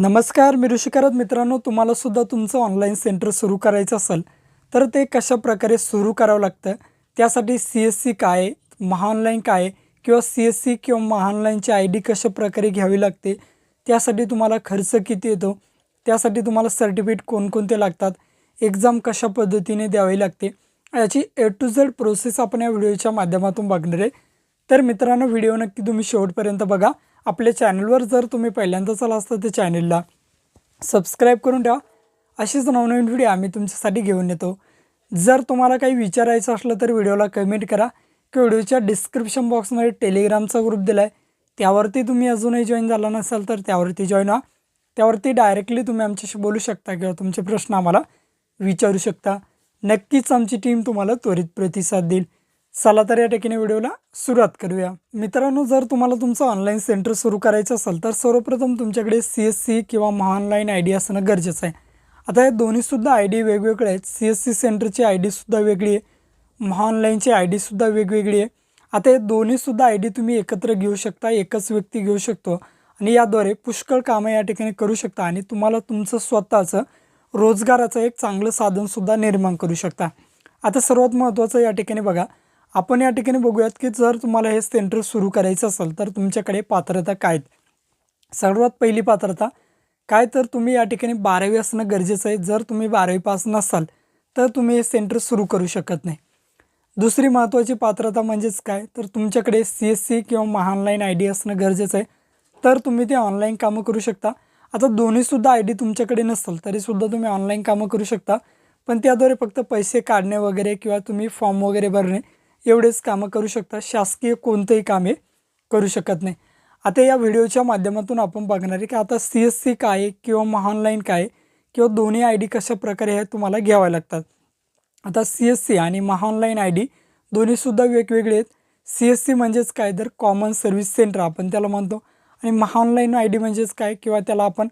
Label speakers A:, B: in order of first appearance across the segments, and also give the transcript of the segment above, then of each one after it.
A: नमस्कार मी ऋषिकारत मित्रांनो तुम्हाला सुद्धा तुमचं ऑनलाईन सेंटर सुरू करायचं असेल तर ते कशा प्रकारे सुरू करावं लागतं? त्यासाठी सी एस सी काय महाऑनलाईन काय आहे किंवा सी एस सी किंवा महाऑनलाईनची आय डी कशा प्रकारे घ्यावी लागते? त्यासाठी तुम्हाला खर्च किती येतो? त्यासाठी तुम्हाला सर्टिफिकेट कोणकोणते लागतात? एक्झाम कशा पद्धतीने द्यावी लागते? याची ए टू झेड प्रोसेस आपण या व्हिडिओच्या माध्यमातून बघणार आहे. तर मित्रांनो व्हिडिओ नक्की तुम्ही शेवटपर्यंत बघा. आपल्या चॅनलवर जर तुम्ही पहिल्यांदाच आला असता त्या चॅनलला सबस्क्राईब करून ठेवा. अशीच नवनवीन व्हिडिओ आम्ही तुमच्यासाठी घेऊन येतो. जर तुम्हाला काही विचारायचं असलं तर व्हिडिओला कमेंट करा. किंवा व्हिडिओच्या डिस्क्रिप्शन बॉक्समध्ये टेलिग्रामचा ग्रुप दिला आहे त्यावरती तुम्ही अजूनही जॉईन झाला नसाल तर त्यावरती जॉईन व्हा. त्यावरती डायरेक्टली तुम्ही आमच्याशी बोलू शकता किंवा तुमचे प्रश्न आम्हाला विचारू शकता. नक्कीच आमची टीम तुम्हाला त्वरित प्रतिसाद देईल. चला तर या ठिकाणी व्हिडिओला सुरुवात करूया. मित्रांनो जर तुम्हाला तुमचं ऑनलाईन सेंटर सुरू करायचं असेल तर सर्वप्रथम तुमच्याकडे सी एस सी किंवा महाऑनलाईन आय डी असणं गरजेचं आहे. आता हे दोन्हीसुद्धा आय डी वेगवेगळे आहेत. सी एस सी सेंटरची आय डीसुद्धा वेगळी आहे. महाऑनलाईनची आय डीसुद्धा वेगवेगळी आहे. आता हे दोन्हीसुद्धा आय डी तुम्ही एकत्र घेऊ शकता एकच व्यक्ती घेऊ शकतो आणि याद्वारे पुष्कळ कामं या ठिकाणी करू शकता आणि तुम्हाला तुमचं स्वतःचं रोजगाराचं एक चांगलं साधनसुद्धा निर्माण करू शकता. आता सर्वात महत्त्वाचं या ठिकाणी बघा. आपण या ठिकाणी बघूयात की जर तुम्हाला हे सेंटर सुरू करायचं असेल तर तुमच्याकडे पात्रता काय सर्वात पहिली पात्रता काय तर तुम्ही या ठिकाणी बारावी असणं गरजेचं आहे. जर तुम्ही बारावी पास नसाल तर तुम्ही हे सेंटर सुरू करू शकत नाही. दुसरी महत्त्वाची पात्रता म्हणजेच काय? तर तुमच्याकडे सी एस सी किंवा महाऑनलाईन आय डी असणं गरजेचं आहे. तर तुम्ही ते ऑनलाईन कामं करू शकता. आता दोन्हीसुद्धा आय डी तुमच्याकडे नसेल तरीसुद्धा तुम्ही ऑनलाईन कामं करू शकता. पण त्याद्वारे फक्त पैसे काढणे वगैरे किंवा तुम्ही फॉर्म वगैरे भरणे एवढेच कामं करू शकतात शासकीय कोणतेही कामे करू शकत नाही. आता या व्हिडिओच्या माध्यमातून आपण बघणार आहे की आता सी एस सी काय आहे किंवा महाऑनलाईन काय आहे किंवा दोन्ही आय डी कशा प्रकारे हे तुम्हाला घ्यावे लागतात. आता सी एस सी आणि महाऑनलाईन आय डी दोन्हीसुद्धा वेगवेगळे आहेत. सी एस सी म्हणजेच काय? तर कॉमन सर्व्हिस सेंटर आपण त्याला म्हणतो. आणि महाऑनलाईन आय डी म्हणजेच काय? किंवा त्याला आपण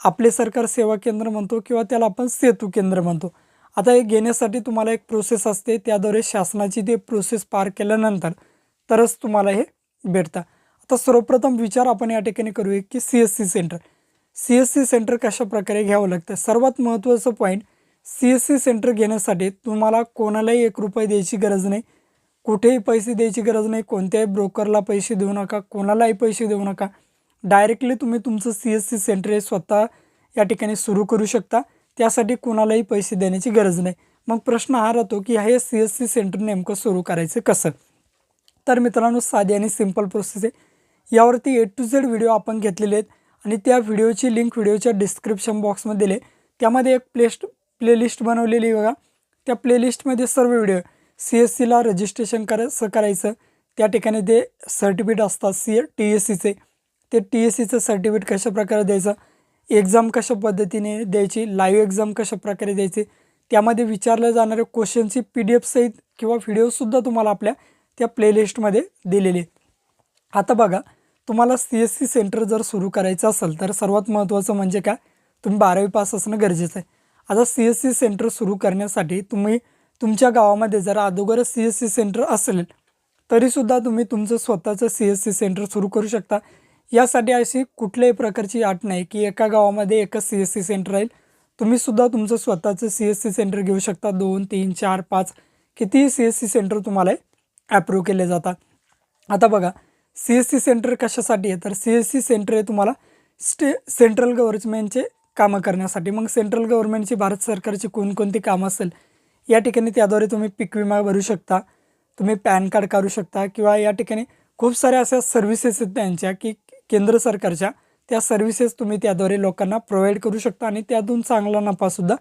A: आपले सरकार सेवा केंद्र म्हणतो किंवा त्याला आपण सेतू केंद्र म्हणतो. आता हे घेण्यासाठी तुम्हाला एक प्रोसेस असते. त्याद्वारे शासनाची ते प्रोसेस पार केल्यानंतर तरच तुम्हाला हे भेटतं. आता सर्वप्रथम विचार आपण या ठिकाणी करूया की C S C centre C S C centre कशा प्रकारे घ्यावं लागतं? सर्वात महत्त्वाचं point C S C centre घेण्यासाठी तुम्हाला कोणालाही एक रुपये द्यायची गरज नाही. कुठेही पैसे द्यायची गरज नाही. कोणत्याही ब्रोकरला पैसे देऊ नका. कोणालाही पैसे देऊ नका. डायरेक्टली तुम्ही तुमचं सी एस सी सेंटर हे स्वतः या ठिकाणी सुरू करू शकता. त्यासाठी कुणालाही पैसे देण्याची गरज नाही. मग प्रश्न हा राहतो की हे सी एस सी सेंटर नेमकं सुरू करायचं कसं? तर मित्रांनो साधी आणि सिंपल प्रोसेस आहे. यावरती ए टू झेड व्हिडिओ आपण घेतलेले आहेत आणि त्या व्हिडिओची लिंक व्हिडिओच्या डिस्क्रिप्शन बॉक्समध्ये दिले त्यामध्ये एक प्लेस्ट प्लेलिस्ट बनवलेली बघा. त्या प्लेलिस्टमध्ये सर्व व्हिडिओ सी एस सीला रजिस्ट्रेशन करायचं करायचं. त्या ठिकाणी ते सर्टिफिकेट असतात सी टी एस सीचे ते टी एस सीचं सर्टिफिकेट कशा प्रकारे द्यायचं? एक्झाम कशा पद्धतीने द्यायची लाईव्ह एक्झाम कशा प्रकारे द्यायची त्यामध्ये विचारल्या जाणाऱ्या क्वेश्चनची पी डी एफ सहित किंवा व्हिडिओसुद्धा तुम्हाला आपल्या त्या प्लेलिस्टमध्ये दिलेली आता बघा तुम्हाला सी एस सी सेंटर जर सुरू करायचं असेल तर सर्वात महत्त्वाचं म्हणजे काय? तुम्ही बारावी पास असणं गरजेचं आहे. आता सी एस सी सेंटर सुरू करण्यासाठी तुम्ही तुमच्या गावामध्ये जर अगोदरच सी एस सी सेंटर असेल तरीसुद्धा तुम्ही तुमचं स्वतःचं सी एस सी सेंटर सुरू करू शकता. यासाठी अशी कुठल्याही प्रकारची अट नाही की एका गावामध्ये एकच सी एस सी सेंटर राहील. तुम्हीसुद्धा तुमचं स्वतःचं सी एस सी सेंटर घेऊ शकता. दोन तीन चार पाच कितीही सी एस सी सेंटर तुम्हाला ॲप्रूव्ह केले जातात. आता बघा सी एस सी सेंटर कशासाठी आहे? तर सी एस सी सेंटर हे तुम्हाला स्टे सेंट्रल गव्हर्नमेंटचे कामं करण्यासाठी. मग सेंट्रल गव्हर्नमेंटची भारत सरकारची कोणकोणती कामं असेल? या ठिकाणी त्याद्वारे तुम्ही पीक विमा भरू शकता. तुम्ही पॅन कार्ड काढू शकता. किंवा या ठिकाणी खूप साऱ्या अशा सर्व्हिसेस आहेत त्यांच्या की केंद्र सरकारच्या. त्या सर्व्हिसेस तुम्ही त्याद्वारे लोकांना प्रोव्हाइड करू शकता आणि त्यातून चांगला नफासुद्धा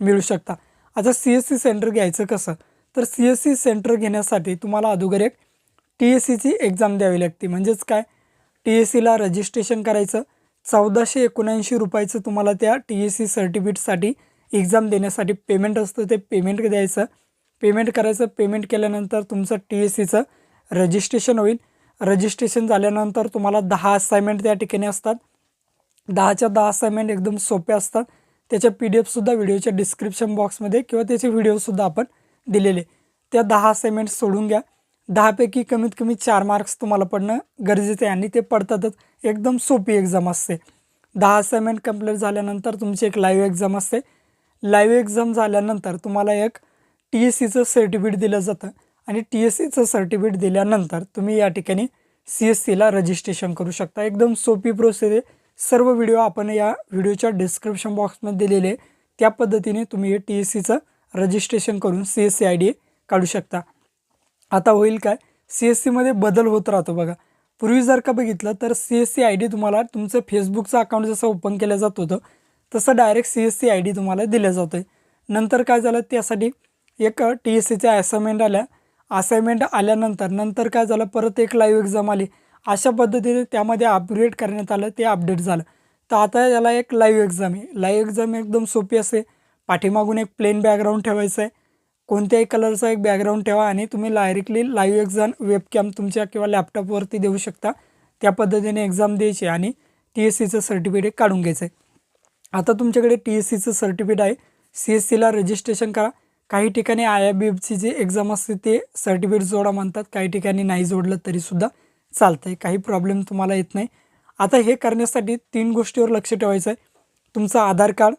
A: मिळू शकता. आता सी एस सी सेंटर घ्यायचं कसं? तर सी एस सी सेंटर घेण्यासाठी तुम्हाला अगोदर एक टी एस सीची एक्झाम द्यावी लागते. म्हणजेच काय? टी एस सीला रजिस्ट्रेशन करायचं. चौदाशे एकोणऐंशी रुपयाचं तुम्हाला त्या टी एस सी सर्टिफिकेटसाठी एक्झाम देण्यासाठी पेमेंट असतं. ते पेमेंट द्यायचं. पेमेंट करायचं. पेमेंट केल्यानंतर तुमचं टी एस सीचं रजिस्ट्रेशन होईल. रजिस्ट्रेशन झाल्यानंतर तुम्हाला दहा असाइनमेंट त्या ठिकाणी असतात. दहाच्या दहा असाइनमेंट एकदम सोपे असतात. त्याच्या पी डी एफसुद्धा व्हिडिओच्या डिस्क्रिप्शन बॉक्समध्ये किंवा त्याचे व्हिडिओसुद्धा आपण दिलेले. त्या दहा असाइनमेंट सोडून घ्या. दहापैकी कमीत कमी चार मार्क्स तुम्हाला पडणं गरजेचं आहे आणि ते पडतातच. एकदम सोपी एक्झाम असते. दहा असाइनमेंट कंप्लीट झाल्यानंतर तुमची एक लाईव्ह एक्झाम असते. लाईव्ह एक्झाम झाल्यानंतर तुम्हाला एक टी एस सीचं सर्टिफिकेट दिलं जातं. आणि टी एस सीचं सर्टिफिकेट दिल्यानंतर तुम्ही या ठिकाणी सी एस सीला रजिस्ट्रेशन करू शकता. एकदम सोपी प्रोसेस आहे. सर्व व्हिडिओ आपण या व्हिडिओच्या डिस्क्रिप्शन बॉक्समध्ये दिलेले आहे. त्या पद्धतीने तुम्ही हे टी एस सीचं रजिस्ट्रेशन करून C S C I D काढू शकता. आता होईल काय? सी एस सीमध्ये बदल होत राहतो बघा. पूर्वी जर का बघितलं तर C S C I D तुम्हाला तुमचं फेसबुकचं अकाउंट जसं ओपन केलं जात होतं तसं direct C S C I D तुम्हाला दिलं जातं आहे नंतर काय झालं? त्यासाठी एक टी एस सीच्या असाइनमेंट आल्या असाइनमेंट आल्यानंतर नंतर काय झालं? परत एक लाईव्ह एक्झाम आली. अशा पद्धतीने त्यामध्ये अपग्रेड करण्यात आलं ते अपडेट झालं. तर आता याला एक लाईव्ह एक्झाम आहे. लाईव्ह एक्झाम एकदम सोपी असते पाठीमागून एक प्लेन बॅकग्राऊंड ठेवायचं आहे कोणत्याही कलरचा एक बॅकग्राऊंड ठेवा आणि तुम्ही डायरेक्टली लाईव्ह एक्झाम वेबकॅम तुमच्या किंवा लॅपटॉपवरती देऊ शकता. त्या पद्धतीने एक्झाम द्यायची आणि टी एस सीचं सर्टिफिकेट काढून घ्यायचं आहे आता तुमच्याकडे टी एस सीचं सर्टिफिकेट आहे. सी एस सीला रजिस्ट्रेशन करा. काही ठिकाणी आय आय बी एफची जे एक्झाम असते ते सर्टिफिकेट जोडा म्हणतात. काही ठिकाणी नाही जोडलं तरीसुद्धा चालतं आहे काही प्रॉब्लेम तुम्हाला येत नाही. आता हे करण्यासाठी तीन गोष्टीवर लक्ष ठेवायचं आहे. तुमचं आधार कार्ड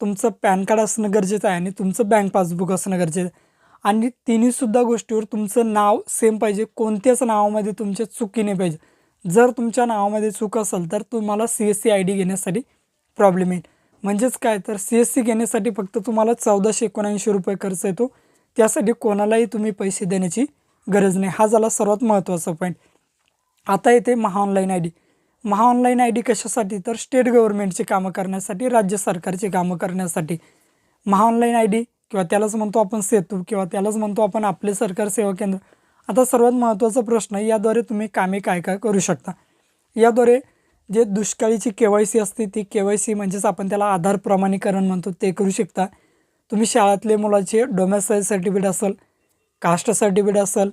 A: तुमचं पॅन कार्ड असणं गरजेचं आहे आणि तुमचं बँक पासबुक असणं गरजेचं आहे. आणि तिन्हीसुद्धा गोष्टीवर तुमचं नाव सेम पाहिजे. कोणत्याच नावामध्ये तुमच्या चुकी नाही पाहिजे. जर तुमच्या नावामध्ये चूक असेल तर तुम्हाला C S C I D घेण्यासाठी प्रॉब्लेम येईल. म्हणजेच काय? तर सी एस सी घेण्यासाठी फक्त तुम्हाला चौदाशे एकोणऐंशी रुपये खर्च येतो. त्यासाठी कोणालाही तुम्ही पैसे देण्याची गरज नाही. हा झाला सर्वात महत्त्वाचा पॉईंट आता येते MahaOnline I D MahaOnline I D कशासाठी? तर स्टेट गव्हर्नमेंटची कामं करण्यासाठी राज्य सरकारची कामं करण्यासाठी. महाऑनलाईन आय डी किंवा त्यालाच म्हणतो आपण सेतू किंवा त्यालाच म्हणतो आपण आपले सरकार सेवा केंद्र. आता सर्वात महत्त्वाचा प्रश्न याद्वारे तुम्ही कामे काय काय करू शकता? याद्वारे जे दुष्काळीची के वाय सी असते ती के वाय सी म्हणजेच आपण त्याला आधार प्रमाणीकरण म्हणतो ते करू शकता. तुम्ही शाळेतले मुलाचे डोमेसाईल सर्टिफिकेट असेल कास्ट सर्टिफिकेट असेल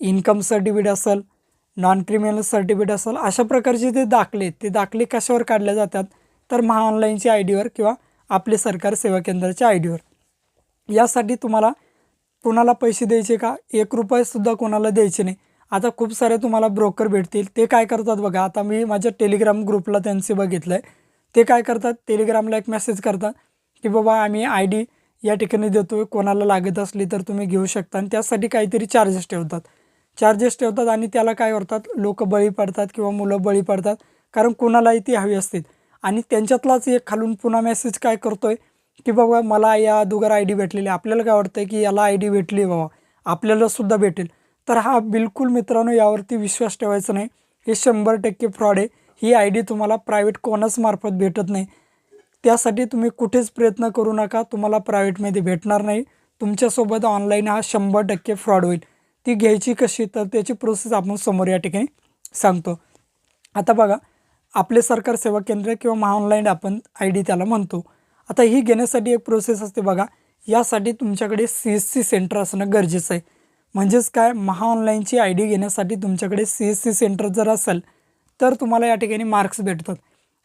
A: इन्कम सर्टिफिकेट असेल नॉन क्रिमिनल सर्टिफिकेट असेल अशा प्रकारचे ते दाखले ते दाखले कशावर काढले जातात? तर महाऑनलाईनच्या आय डीवर किंवा आपले सरकार सेवा केंद्राच्या आय डीवर यासाठी तुम्हाला कोणाला पैसे द्यायचे का? एक रुपयेसुद्धा कोणाला द्यायचे नाही. आता खूप सारे तुम्हाला ब्रोकर भेटतील. ते काय करतात बघा आता मी माझ्या टेलिग्राम ग्रुपला त्यांचे बघितलं आहे ते काय करतात टेलिग्रामला एक मेसेज करतात की बाबा आम्ही आय डी या ठिकाणी देतो आहे कोणाला लागत असली तर तुम्ही घेऊ शकता. आणि त्यासाठी काहीतरी चार्जेस ठेवतात. चार्जेस ठेवतात आणि त्याला काय करतात लोक बळी पडतात किंवा मुलं बळी पडतात कारण कोणालाही ती हवी असते. आणि त्यांच्यातलाच एक खालून पुन्हा मेसेज काय करतो आहे की बाबा मला या अदुगर आय डी भेटलेली आहे. आपल्याला काय वाटतं की याला आय डी भेटली बाबा? आपल्यालासुद्धा भेटेल. तर हा बिलकुल मित्रांनो यावरती विश्वास ठेवायचा नाही. हे शंभर टक्के फ्रॉड आहे. ही आय डी तुम्हाला प्रायव्हेट कोणाच मार्फत भेटत नाही. त्यासाठी तुम्ही कुठेच प्रयत्न करू नका. तुम्हाला प्रायव्हेटमध्ये भेटणार नाही. तुमच्यासोबत ऑनलाईन हा शंभर टक्के फ्रॉड होईल. ती घ्यायची कशी? तर त्याची प्रोसेस आपण समोर या ठिकाणी सांगतो. आता बघा आपले सरकार सेवा केंद्र किंवा महाऑनलाईन आपण आय डी त्याला म्हणतो. आता ही घेण्यासाठी एक प्रोसेस असते बघा. यासाठी तुमच्याकडे सी एस सी सेंटर असणं गरजेचं आहे. म्हणजेच काय महाऑनलाईनची आय डी घेण्यासाठी तुमच्याकडे सी एस सी सेंटर जर असेल तर तुम्हाला या ठिकाणी मार्क्स भेटतात.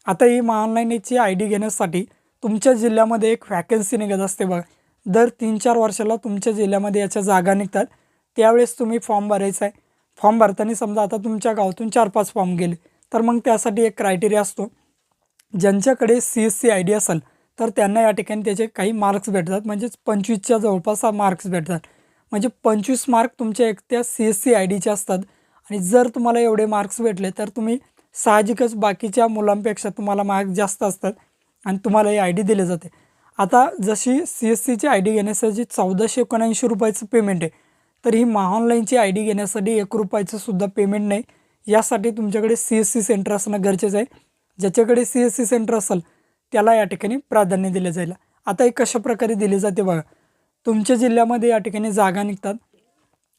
A: आता ही महाऑनलाईनची आय डी घेण्यासाठी तुमच्या जिल्ह्यामध्ये एक वॅकन्सी निघत असते बघा. दर तीन चार वर्षाला तुमच्या जिल्ह्यामध्ये याच्या जागा निघतात. त्यावेळेस तुम्ही फॉर्म भरायचा आहे. फॉर्म भरताना समजा आता तुमच्या गावातून चार पाच फॉर्म गेले तर मग त्यासाठी एक क्रायटेरिया असतो. ज्यांच्याकडे C S C I D असेल तर त्यांना या ठिकाणी त्याचे काही मार्क्स भेटतात. म्हणजेच पंचवीसच्या जवळपास मार्क्स भेटतात. म्हणजे पंचवीस मार्क तुमच्या एक त्या सी एस सी आय डीचे असतात. आणि जर तुम्हाला एवढे मार्क्स भेटले तर तुम्ही साहजिकच बाकीच्या मुलांपेक्षा तुम्हाला मार्क जास्त असतात आणि तुम्हाला ही आय डी दिली जाते. आता जशी सी एस सीची आय डी घेण्यासाठी चौदाशे एकोणऐंशी रुपयाचं पेमेंट आहे तर ही महाऑनलाईनची आय डी घेण्यासाठी एक रुपयाचं सुद्धा पेमेंट नाही. यासाठी तुमच्याकडे सी एस सी सेंटर असणं गरजेचं आहे. ज्याच्याकडे सी एस सी सेंटर असेल त्याला या ठिकाणी प्राधान्य दिलं जाईल. आता हे कशाप्रकारे दिले जाते बघा. तुमच्या जिल्ह्यामध्ये या ठिकाणी जागा निघतात.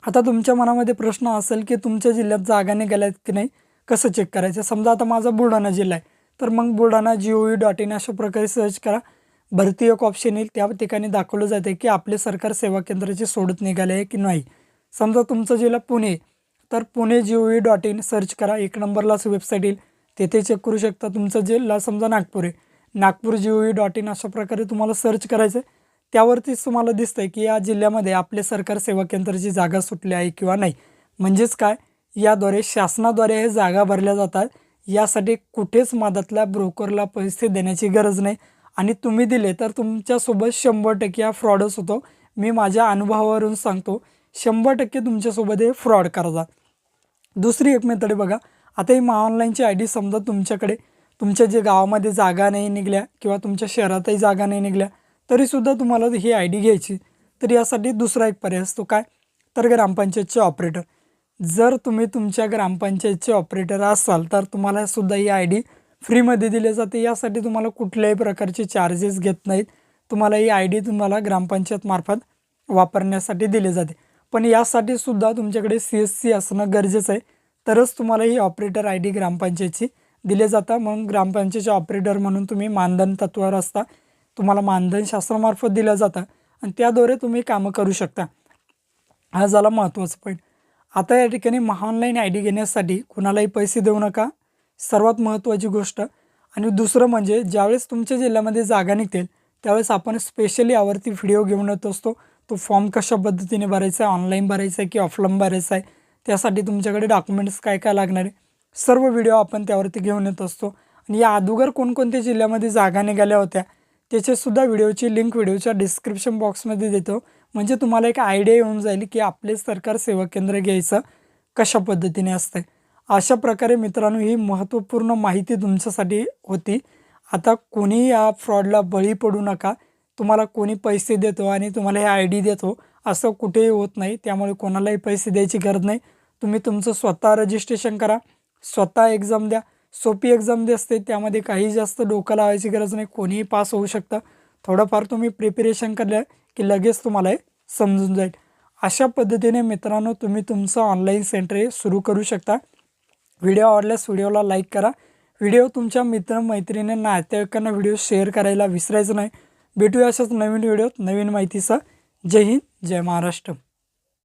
A: आता तुमच्या मनामध्ये प्रश्न असेल की तुमच्या जिल्ह्यात जागा निघाल्यात की नाही? कसं चेक करायचं? समजा आता माझा बुलढाणा जिल्हा आहे. तर मग Buldhana G O V dot in अशा प्रकारे सर्च करा. भरती एक ऑप्शन येईल. त्या ठिकाणी दाखवलं जाते की आपले सरकार सेवा केंद्राचे सोडत निघाले आहे की नाही? समजा तुमचा जिल्हा पुणे तर Pune G O V dot in search करा. एक नंबरलाच वेबसाईट येईल. तेथे चेक करू शकता तुमचा जिल्हा. समजा नागपूर आहे. Nagpur G O E dot in अशा प्रकारे तुम्हाला सर्च करायचं आहे त्यावरतीच तुम्हाला दिसतं आहे की या जिल्ह्यामध्ये आपले सरकार सेवा केंद्राची जागा सुटली आहे किंवा नाही? म्हणजेच काय? याद्वारे शासनाद्वारे हे जागा भरल्या जातात. यासाठी कुठेच मधातल्या ब्रोकरला पैसे देण्याची गरज नाही. आणि तुम्ही दिले तर तुमच्यासोबत शंभर टक्के हा फ्रॉडच होतो. मी माझ्या अनुभवावरून सांगतो शंभर टक्के तुमच्यासोबत हे फ्रॉड करतात. दुसरी एक मेथड बघा. आता ही महा ऑनलाईनची आय डी समजा तुमच्याकडे तुमच्या जे गावामध्ये जागा नाही निघल्या किंवा तुमच्या शहरातही जागा नाही निघल्या तरीसुद्धा तुम्हाला ही आय डी घ्यायची. तर यासाठी दुसरा एक पर्याय असतो काय? तर ग्रामपंचायतचे ऑपरेटर. जर तुम्ही तुमच्या ग्रामपंचायतचे ऑपरेटर असाल तर तुम्हाला सुद्धा ही आय डी फ्रीमध्ये दिली जाते. यासाठी तुम्हाला कुठल्याही प्रकारचे चार्जेस घेत नाहीत. तुम्हाला ही आय डी तुम्हाला ग्रामपंचायतमार्फत वापरण्यासाठी दिली जाते. पण यासाठी सुद्धा तुमच्याकडे सी एस सी असणं गरजेचं आहे. तरच तुम्हाला ही ऑपरेटर आय डी ग्रामपंचायतची दिले जातात मग ग्रामपंचायतचे ऑपरेटर म्हणून तुम्ही मानधन तत्वावर असता. तुम्हाला मानधन शास्त्रामार्फत दिलं जातं आणि त्याद्वारे तुम्ही कामं करू शकता. हा झाला महत्त्वाचा पॉईंट आता या ठिकाणी महाऑनलाईन आय डी घेण्यासाठी कुणालाही पैसे देऊ नका. सर्वात महत्त्वाची गोष्ट आणि दुसरं म्हणजे ज्यावेळेस तुमच्या जिल्ह्यामध्ये जागा निघतील त्यावेळेस आपण स्पेशली यावरती व्हिडिओ घेऊन येत असतो. तो फॉर्म कशा पद्धतीने भरायचा आहे? ऑनलाईन भरायचा आहे की ऑफलाईन भरायचा आहे? त्यासाठी तुमच्याकडे डॉक्युमेंट्स काय काय लागणार आहे? सर्व व्हिडिओ आपण त्यावरती घेऊन येत असतो. आणि या अगोदर कोणकोणत्या जिल्ह्यामध्ये जागा निघाल्या होत्या? त्याचेसुद्धा व्हिडिओची लिंक व्हिडिओच्या डिस्क्रिप्शन बॉक्समध्ये देतो. म्हणजे तुम्हाला एक आयडिया येऊन जाईल की आपले सरकार सेवा केंद्र घ्यायचं कशा पद्धतीने असतं अशा प्रकारे मित्रांनो ही महत्त्वपूर्ण माहिती तुमच्यासाठी होती. आता कोणी या फ्रॉडला बळी पडू नका. तुम्हाला कोणी पैसे देतो आणि तुम्हाला हे आय डी देतो असं कुठेही होत नाही. त्यामुळे कोणालाही पैसे द्यायची गरज नाही. तुम्ही तुमचं स्वतः रजिस्ट्रेशन करा. स्वतः एक्झाम द्या. सोपी एक्झाम जी असते त्यामध्ये काही जास्त डोकं लावायची गरज नाही. कोणीही पास होऊ शकतं. थोडंफार तुम्ही प्रिपरेशन केलं की लगेच तुम्हाला हे समजून जाईल. अशा पद्धतीने मित्रांनो तुम्ही तुमचं ऑनलाईन सेंटर हे सुरू करू शकता. व्हिडिओ आवडल्यास व्हिडिओला लाईक करा. व्हिडिओ तुमच्या मित्रमैत्रिणींना नातेवाईकांना व्हिडिओ शेअर करायला विसरायचं नाही. भेटूया अशाच नवीन व्हिडिओत नवीन माहितीचा जय हिंद जय महाराष्ट्र.